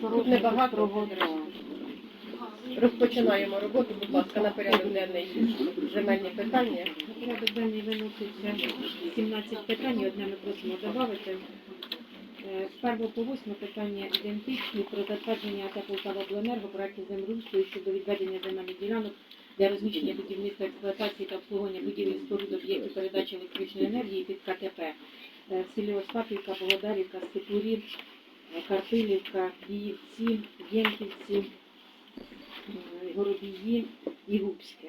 Тут небагато. Розпочинаємо роботу, будь ласка, на порядок денний земельні питання. На порядок денний виноситься 17 питань, одне ми просимо додати. Е, З 1 по 8 питання ідентичні про затвердження АТ «Полтавобленерго» проекту землеустрою щодо відведення земельних ділянок для розміщення будівництва експлуатації та обслуговування будівель споруд об'єктів передачі електричної енергії під КТП. Е, В селі Остапівка, Володарівка, Степурів, Карпилівка, Біївці, Ємківці, е, Горобії і Губське.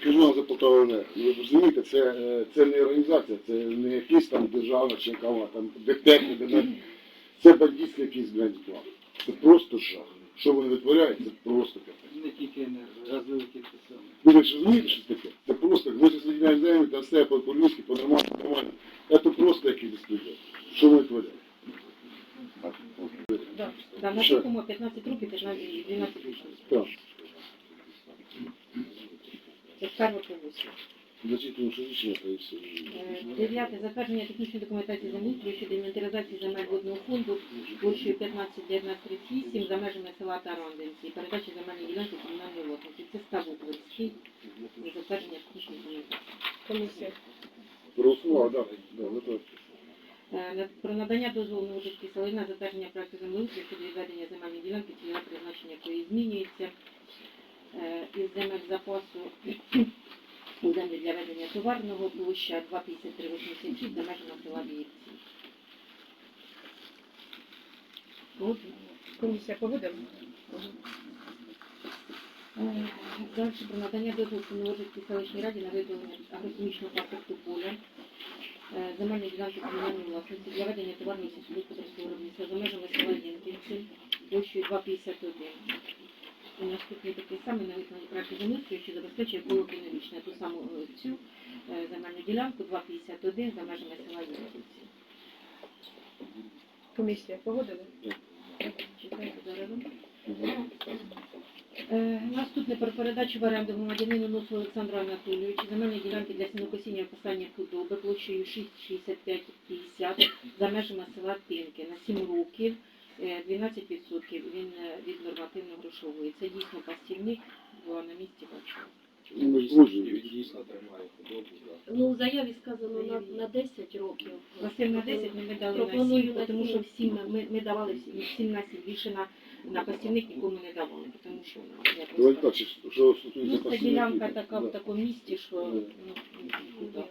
Скажу вам за Полтаване, ви розумієте, це, е, це не організація, це не якийсь там державна чи яка там де техніка, це бандитський якийсь план. Це просто жах. Що вони витворяють, це просто капець. Не тільки енерго, газовики те саме. Ви ж розумієте, що таке? Це просто, ми ж соединяємо землю, там все по- по-людськи, по-нормальному, нормально. Це просто якийсь безпредел. Що вони витворяють? Да. Да, на Що? такому 15 років, 15, 12 років. Так. Це з 1 по 8. Значить, тому що рішення та і все. Дев'яте. Затвердження технічної документації землеустрою щодо інвентаризації земель водного фонду площею 15-1938 за межами села Тарандинці. Передачі земельної ділянки комунальної власності. Це ставок Луцький. Затвердження технічної документації. Комісія. Проголосував, так. Да, ну, так. Е, Про надання дозволу на участь сели на затвердження проекту землеустрою щодо відведення земельної ділянки, цільове призначення якої змінюється із земель запасу у для ведення товарного площа 25386 за межами села Віївці. Комісія погодила? Е, Далі про надання дозволу Новожицькій селищній раді на виділення агрохімічного паспорту поля е, земельної ділянки комунальної власності для ведення товарного сільськогосподарського виробництва за межами села Єнківці площею 251. Наступний такий самий на виконання проекту що забезпечує екологічне ту саму е, цю е, земельну ділянку 251 за межами села Єнківці. Комісія погодила? Читайте зараз. Е, Наступне про передачу в оренду громадянину Носу Олександру Анатолійовичу земельної ділянки для сінокосіння і описання худоби площею 6,6550 за межами села Тинки на 7 років, 12% він е, від нормативно-грошової. Це дійсно пастівник, бо на місці бачу. Ну, ми. Дійсно тримає худобу. Ну, в заяві сказано на, на 10 років. Василь на 10 ми не дали на 7, на тому що всім ми, ми давали всім, всім на 7, більше на, на пастівник нікому не давали, тому що ну, якось Давайте так. так, що- стосується Ну, це ділянка така в такому місці, що ну, ну, да.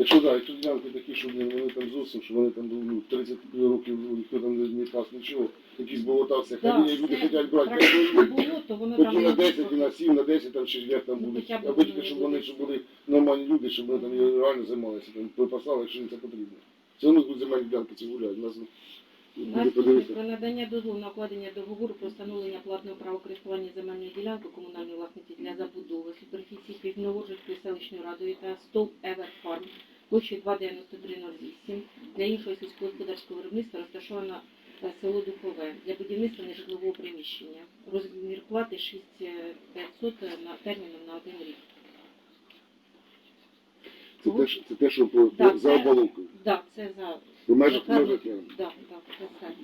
Якщо так, якщо ділянки такі, що вони, там зовсім, що вони там ну, 30 років ніхто там не, не пас нічого, якісь болотався, Да, ходили, люди все хочуть брати, хай було, то воно там і на 10, і на 7, на 10, там чи як там Ну, будуть. хоча б Аби тільки, щоб вони, щоб були нормальні люди, щоб вони там реально займалися, там припасали, якщо їм це потрібно. Це у нас будуть земельні ділянки ці гуляють. У нас буде Наступне подивитися. про надання дозволу на укладення договору про встановлення платного права користування земельною ділянкою комунальної власності для забудови суперфіції Півноворожською селищною радою та СТОВ Еверфарм площею 29308 для іншого сільськогосподарського виробництва розташовано е, село Духове для будівництва нежитлового приміщення. Розмір плати 6500 на терміном на один рік. Це те, що- це те, що по, Да, за це- оболонкою. Так, це за У межах, межах. Да, так, це все.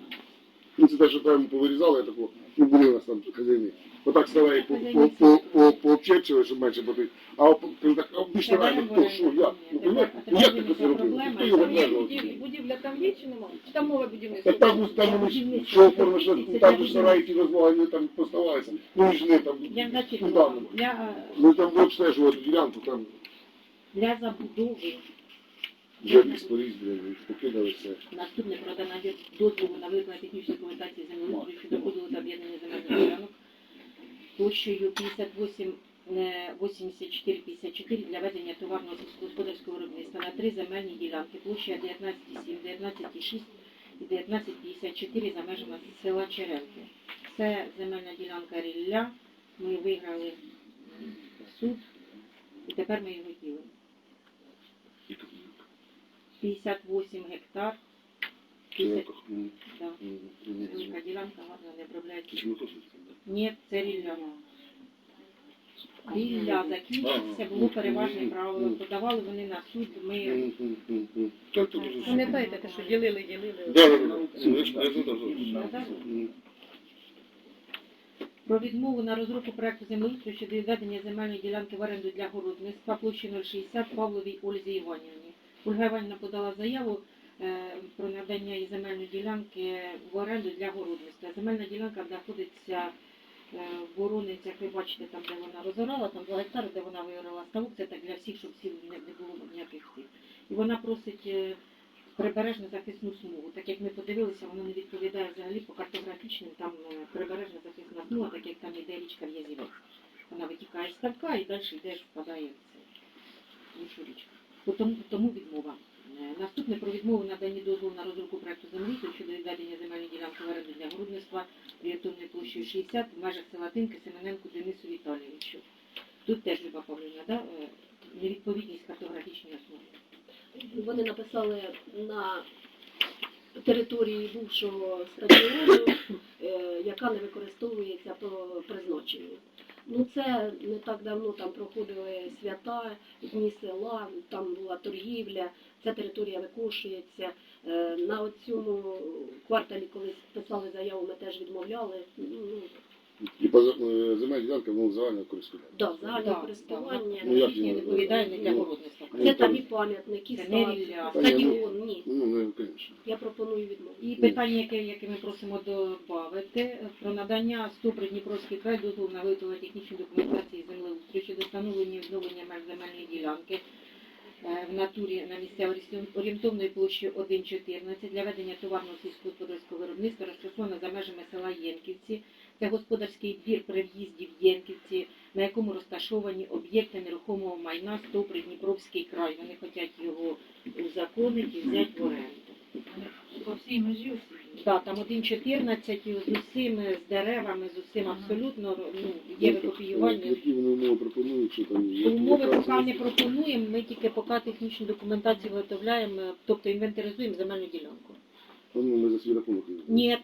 Ну, це те, що там повирізали, ну, були у нас там хазяїни. Отак ставай по, по, по, по, пообчепчили, щоб менше бути. А так обічно раді, хто, що, як? Ну, ну, як, ну, як ти це зробив? Хто його Там є обмежував? будівля, там є чи нема? Чи там нове будівництво? Так там, там, вони ж- що оформили, що там ж сараї ті розлагані там поставалися. Ну, і ж не там, Я значить, недавно. для, Ну, там обстежували ділянку, там для забудови вже ліс покидали все. наступне продана дозволу на виконання технічної документації землеустрою щодо поділу та об'єднання земельних ділянок площею 58 е, 84 54 для ведення товарного сільськогосподарського виробництва на три земельні ділянки площа 19,7, 19,6 і 19,54 за межами села Черевки. Це земельна ділянка Рілля. Ми виграли суд і тепер ми його ділимо. 58 гектар. 50, да. Велика ділянка гарно не обробляється. Ні, це рілля. Рілля закінчиться, було переважне право. Подавали вони на суд. Ми. Пам'ятаєте, те, що ділили, ділили. Ну, про відмову на розробку проекту землеустрою щодо відведення земельної ділянки в оренду для городництва площі 060 Павловій Ользі Іванівні. Ольга подала заяву е, про надання земельної ділянки в оренду для городництва. Земельна ділянка знаходиться е, в Воронецях, ви бачите, там, де вона розорала, там 2 гектари, де вона виорала ставок, це так для всіх, щоб всі не, було ніяких тих. І вона просить е, прибережну захисну смугу. Так як ми подивилися, воно не відповідає взагалі по картографічним, там прибережна захисна смуга, так як там іде річка В'язівець. Вона витікає з ставка і далі йде, впадає в іншу річку. Тому, тому відмова. Е, Наступне про відмову надані дозволу на розробку проекту землі щодо відведення земельної ділянки в оренду для городництва орієнтовною площею 60 в межах села Тинки Семененку Денису Віталійовичу. Тут теж Люба Павлівна, да? е, невідповідність картографічній основі. Вони написали на території бувшого стадіону, е, яка не використовується по призначенню. Ну це не так давно там проходили свята, дні села, там була торгівля, ця територія викошується. Е, На цьому кварталі, коли писали заяву, ми теж відмовляли. Ну, І по е, земельна ділянка, ну, загальне користування. да, загальне користування. Ну, як Їхнє його? відповідає не для Ну, городництва. ну, Це там- і пам'ятники, Це не сад, рілля. стадіон, ні. Ну, ну, звісно. Я пропоную відмовити. І питання, яке, яке ми просимо додати, про надання СТОПРИ Дніпровський край дозволу на виготовлення технічної документації землеустрою щодо встановлення і відновлення меж земельної ділянки е, в натурі на місцевості орієнтовної площі 1,14 для ведення товарного сільськогосподарського виробництва розташована за межами села Єнківці. Це господарський двір при в'їзді в Єнківці, на якому розташовані об'єкти нерухомого майна СТОПРИ Дніпровський край. Вони хочуть його узаконити і взяти в оренду. По всій межі Так, там 1,14 з усім, з деревами, з усім абсолютно ну, є викопіювання. Які вони умови пропонують, що там є? Умови поки не пропонуємо, ми тільки поки технічну документацію виготовляємо, тобто інвентаризуємо земельну ділянку. Ну, ми за свій рахунок. Ні,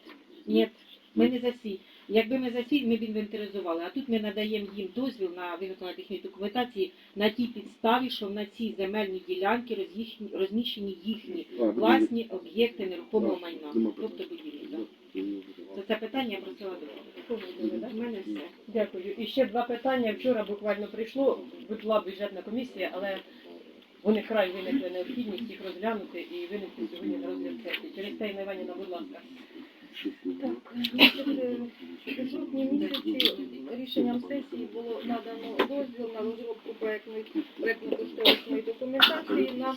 ні, ми не за сі. Якби ми за сі, ми б інвентаризували. А тут ми надаємо їм дозвіл на виготовлення технічної документації на тій підставі, що на цій земельній ділянці роз'їхні- розміщені їхні А, власні об'єкти нерухомого Так, майна, нема тобто будівлі. Так. За це питання я просила додати. У мене все. Дякую. І ще два питання. Вчора буквально прийшло, була бюджетна комісія, але вони край виникли необхідність їх розглянути і винести сьогодні на розгляд сесії. Через те, Інна Іванівна, будь ласка. Так, у жовтні місяці рішенням сесії було надано дозвіл на розробку проектної проектно-кошторисної документації на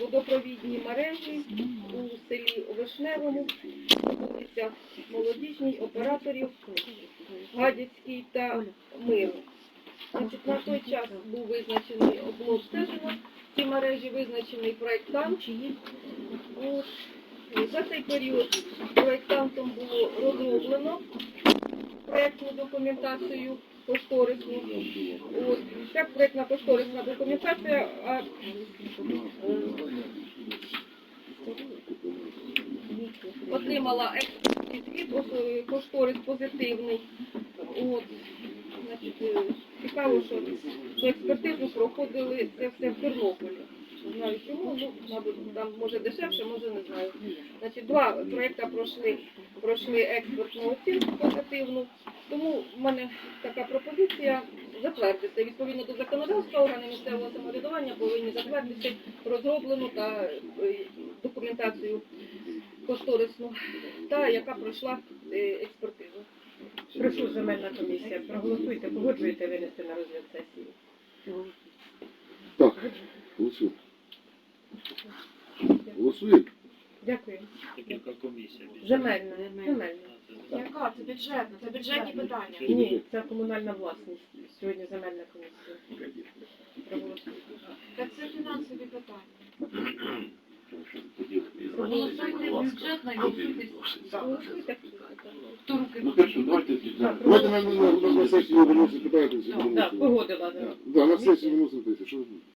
водопровідні мережі у селі Вишневому, вулицях Молодіжній, операторів Гадяцький та Миру. Значить, на той час був визначений обстежено ці мережі, визначений проєктант. За цей період проєктантом було розроблено проєктну документацію кошторисну. Ця проєктна кошторисна документація а, е, отримала експертний звіт, ос- кошторис позитивний. От. Значить, е, цікаво, що, що експертизу проходили це все в Тернополі. Не знаю чому, ну, мабуть, там може дешевше, може не знаю. Значить, два проєкти пройшли, пройшли експертну оцінку позитивну, тому в мене така пропозиція затвердити. Відповідно до законодавства, органи місцевого самоврядування повинні затвердити розроблену та е, документацію кошторисну, та яка пройшла е, експертизу. Прошу земельна комісія, проголосуйте, погоджуєте винести на розгляд сесії. Так, голосуємо. Голосуємо? Дякую. Яка комісія? Земельна, земельна. Яка? Це бюджетна, це бюджетні питання. Ні, це комунальна власність. Сьогодні земельна комісія. Проголосуйте. Так це фінансові питання. Голосуйте бюджетно і голосуйте. Хто руки Ну давайте Так, на, сесію виносимо питання. Так, погодила. да. Да, на сесію виносимо питання. Що ви